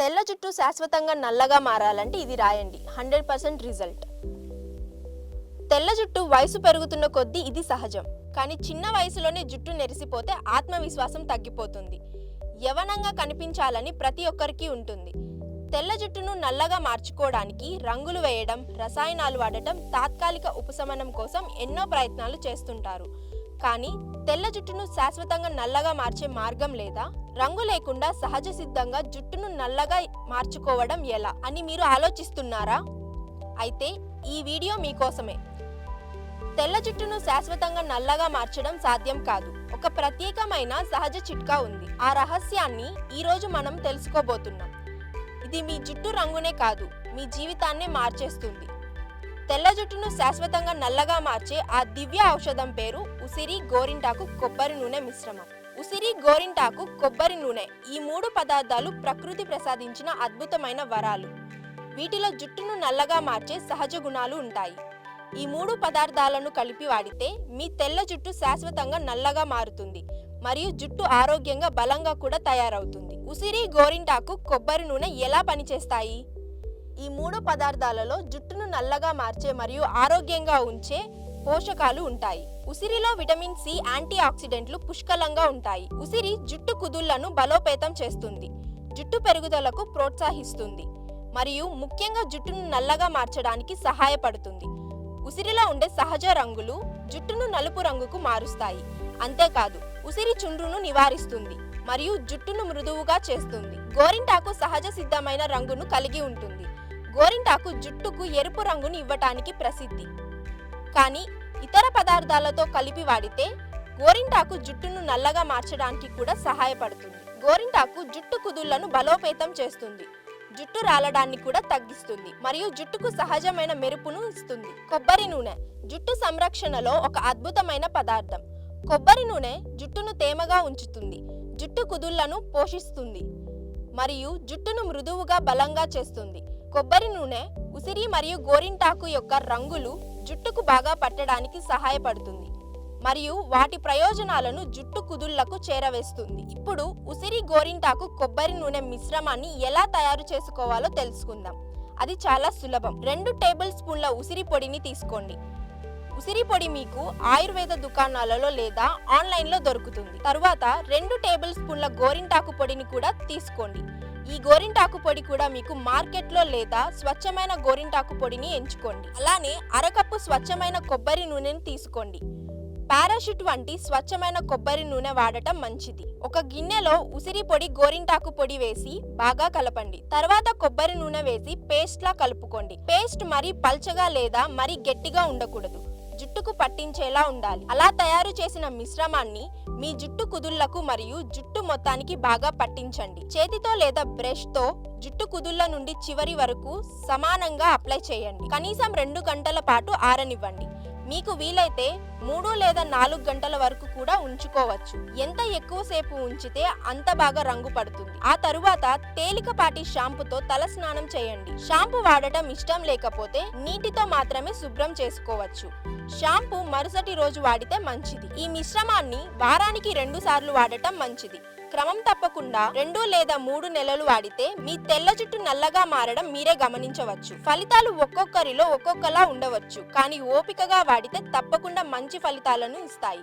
తెల్ల జుట్టు శాశ్వతంగా నల్లగా మారాలంటే ఇది రాయండి. Hundred percent result. తెల్ల జుట్టు వయసు పెరుగుతున్న కొద్దీ ఇది సహజం. కానీ చిన్న వయసులోనే జుట్టు నెరిసిపోతే ఆత్మవిశ్వాసం తగ్గిపోతుంది. యవనంగా కనిపించాలని ప్రతి ఒక్కరికి ఉంటుంది. తెల్ల జుట్టును నల్లగా మార్చుకోవడానికి రంగులు వేయడం రసాయనాలు వాడటం తాత్కాలిక ఉపశమనం కోసం ఎన్నో ప్రయత్నాలు చేస్తుంటారు. కానీ తెల్ల జుట్టును శాశ్వతంగా నల్లగా మార్చే మార్గం లేదా? రంగు లేకుండా సహజ సిద్ధంగా జుట్టును నల్లగా మార్చుకోవడం ఎలా? అని మీరు ఆలోచిస్తున్నారా? అయితే ఈ వీడియో మీకోసమే. తెల్ల జుట్టును శాశ్వతంగా నల్లగా మార్చడం సాధ్యం కాదు. ఒక ప్రత్యేకమైన సహజ చిట్కా ఉంది. ఆ రహస్యాన్ని ఈరోజు మనం తెలుసుకోబోతున్నాం. ఇది మీ జుట్టు రంగునే కాదు మీ జీవితాన్నే మార్చేస్తుంది. తెల్ల జుట్టును శాశ్వతంగా నల్లగా మార్చే ఆ దివ్య ఔషధం పేరు ఉసిరి గోరింటాకు కొబ్బరి నూనె మిశ్రమం. ఉసిరి గోరింటాకు కొబ్బరి నూనె ఈ మూడు పదార్థాలు ప్రకృతి ప్రసాదించిన అద్భుతమైన వరాలు. వీటిలో జుట్టును నల్లగా మార్చే సహజ గుణాలు ఉంటాయి. ఈ మూడు పదార్థాలను కలిపి వాడితే మీ తెల్ల జుట్టు శాశ్వతంగా నల్లగా మారుతుంది. మరియు జుట్టు ఆరోగ్యంగా బలంగా కూడా తయారవుతుంది. ఉసిరి గోరింటాకు కొబ్బరి నూనె ఎలా పనిచేస్తాయి? ఈ మూడు పదార్థాలలో జుట్టును నల్లగా మార్చే మరియు ఆరోగ్యంగా ఉంచే పోషకాలు ఉంటాయి. ఉసిరిలో విటమిన్ సి యాంటీ ఆక్సిడెంట్లు పుష్కలంగా ఉంటాయి. ఉసిరి జుట్టు కుదుళ్ళను బలోపేతం చేస్తుంది. జుట్టు పెరుగుదలకు ప్రోత్సహిస్తుంది. మరియు ముఖ్యంగా జుట్టును నల్లగా మార్చడానికి సహాయపడుతుంది. ఉసిరిలో ఉండే సహజ రంగులు జుట్టును నలుపు రంగుకు మారుస్తాయి. అంతేకాదు ఉసిరి చుండ్రును నివారిస్తుంది మరియు జుట్టును మృదువుగా చేస్తుంది. గోరింటాకు సహజ సిద్ధమైన రంగును కలిగి ఉంటుంది. గోరింటాకు జుట్టుకు ఎరుపు రంగును ఇవ్వటానికి ప్రసిద్ధి. కానీ ఇతర పదార్థాలతో కలిపి వాడితే గోరింటాకు జుట్టును నల్లగా మార్చడానికి కూడా సహాయపడుతుంది. గోరింటాకు జుట్టు కుదుళ్ళను బలోపేతం చేస్తుంది. జుట్టు రాలడాన్ని కూడా తగ్గిస్తుంది మరియు జుట్టుకు సహజమైన మెరుపును ఇస్తుంది. కొబ్బరి నూనె జుట్టు సంరక్షణలో ఒక అద్భుతమైన పదార్థం. కొబ్బరి నూనె జుట్టును తేమగా ఉంచుతుంది జుట్టు కుదుళ్ళను పోషిస్తుంది మరియు జుట్టును మృదువుగా బలంగా చేస్తుంది. కొబ్బరి నూనె ఉసిరి మరియు గోరింటాకు యొక్క రంగులు జుట్టుకు బాగా పట్టడానికి సహాయపడుతుంది. మరియు వాటి ప్రయోజనాలను జుట్టు కుదుళ్ళకు చేరవేస్తుంది. ఇప్పుడు ఉసిరి గోరింటాకు కొబ్బరి నూనె మిశ్రమాన్ని ఎలా తయారు చేసుకోవాలో తెలుసుకుందాం. అది చాలా సులభం. రెండు టేబుల్ స్పూన్ల ఉసిరి పొడిని తీసుకోండి. ఉసిరి పొడి మీకు ఆయుర్వేద దుకాణాలలో లేదా ఆన్లైన్లో దొరుకుతుంది. తరువాత రెండు టేబుల్ స్పూన్ల గోరింటాకు పొడిని కూడా తీసుకోండి. ఈ గోరింటాకు పొడి కూడా మీకు మార్కెట్లో లేదా స్వచ్ఛమైన గోరింటాకు పొడిని ఎంచుకోండి. అలానే అరకప్పు స్వచ్ఛమైన కొబ్బరి నూనెని తీసుకోండి. పారాషూట్ వంటి స్వచ్ఛమైన కొబ్బరి నూనె వాడటం మంచిది. ఒక గిన్నెలో ఉసిరి పొడి గోరింటాకు పొడి వేసి బాగా కలపండి. తర్వాత కొబ్బరి నూనె వేసి పేస్ట్ లా కలుపుకోండి. పేస్ట్ మరీ పల్చగా లేదా మరీ గట్టిగా ఉండకూడదు. జుట్టుకు పట్టించేలా ఉండాలి. అలా తయారు చేసిన మిశ్రమాన్ని మీ జుట్టు కుదుళ్ళకు మరియు జుట్టు మొత్తానికి బాగా పట్టించండి. చేతితో లేదా బ్రష్తో జుట్టు కుదుళ్ళ నుండి చివరి వరకు సమానంగా అప్లై చేయండి. కనీసం రెండు గంటల పాటు ఆరనివ్వండి. మీకు వీలైతే మూడు లేదా నాలుగు గంటల వరకు కూడా ఉంచుకోవచ్చు. ఎంత ఎక్కువసేపు ఉంచితే అంత బాగా రంగు పడుతుంది. ఆ తరువాత తేలికపాటి షాంపుతో తల స్నానం చేయండి. షాంపూ వాడటం ఇష్టం లేకపోతే నీటితో మాత్రమే శుభ్రం చేసుకోవచ్చు. షాంపూ మరుసటి రోజు వాడితే మంచిది. ఈ మిశ్రమాన్ని వారానికి రెండు సార్లు వాడటం మంచిది. క్రమం తప్పకుండా రెండు లేదా మూడు నెలలు వాడితే మీ తెల్ల జుట్టు నల్లగా మారడం మీరే గమనించవచ్చు. ఫలితాలు ఒక్కొక్కరిలో ఒక్కొక్కలా ఉండవచ్చు. కానీ ఓపికగా వాడితే తప్పకుండా మంచి ఫలితాలను ఇస్తాయి.